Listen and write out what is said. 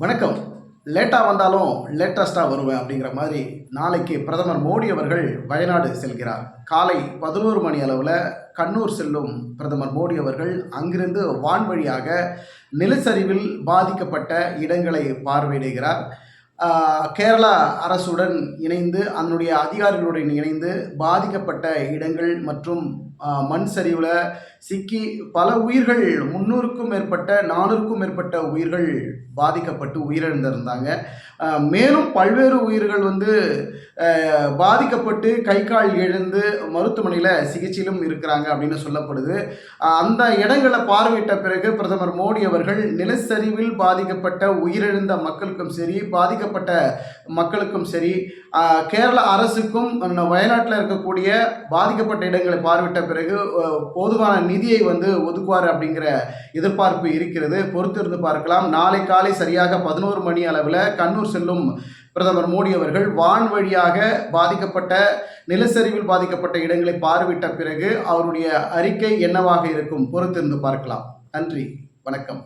வணக்கம். லேட்டாக வந்தாலும் லேட்டஸ்ட்டாக வருவேன் அப்படிங்கிற மாதிரி நாளைக்கு பிரதமர் மோடி அவர்கள் வயநாடு செல்கிறார். காலை பதினோரு மணி அளவில் கண்ணூர் செல்லும் பிரதமர் மோடி அவர்கள் அங்கிருந்து வான்வழியாக நிலச்சரிவில் பாதிக்கப்பட்ட இடங்களை பார்வையிடுகிறார். கேரளா அரசுடன் இணைந்து அதனுடைய அதிகாரிகளுடன் இணைந்து பாதிக்கப்பட்ட இடங்கள் மற்றும் மண் சரிவில் சிக்கி பல உயிர்கள் முன்னூறுக்கும் மேற்பட்ட நானூறுக்கும் மேற்பட்ட உயிர்கள் பாதிக்கப்பட்டு உயிரிழந்திருந்தாங்க. மேலும் பல்வேறு உயிர்கள் வந்து பாதிக்கப்பட்டு கை கால் இழந்து மருத்துவமனையில் சிகிச்சையிலும் இருக்கிறாங்க அப்படின்னு சொல்லப்படுது. அந்த இடங்களை பார்வையிட்ட பிறகு பிரதமர் மோடி அவர்கள் நிலச்சரிவில் பாதிக்கப்பட்ட உயிரிழந்த மக்களுக்கும் சரி பாதிக்கப்பட்ட மக்களுக்கும் சரி கேரள அரசுக்கும் வயநாட்டில் இருக்கக்கூடிய பாதிக்கப்பட்ட இடங்களை பார்வையிட்ட பிறகு போதுமான நிதியை வந்து ஒதுக்குவார் அப்படிங்கிற எதிர்பார்ப்பு இருக்கிறது. பொறுத்திருந்து பார்க்கலாம். நாளை காலை சரியாக பதினோரு மணி அளவில் கண்ணூர் செல்லும் பிரதமர் மோடி அவர்கள் வான் வழியாக பாதிக்கப்பட்ட நிலச்சரிவில் பாதிக்கப்பட்ட இடங்களை பார்வையிட்ட பிறகு அவருடைய அறிக்கை என்னவாக இருக்கும்? பொறுத்திருந்து பார்க்கலாம். நன்றி. வணக்கம்.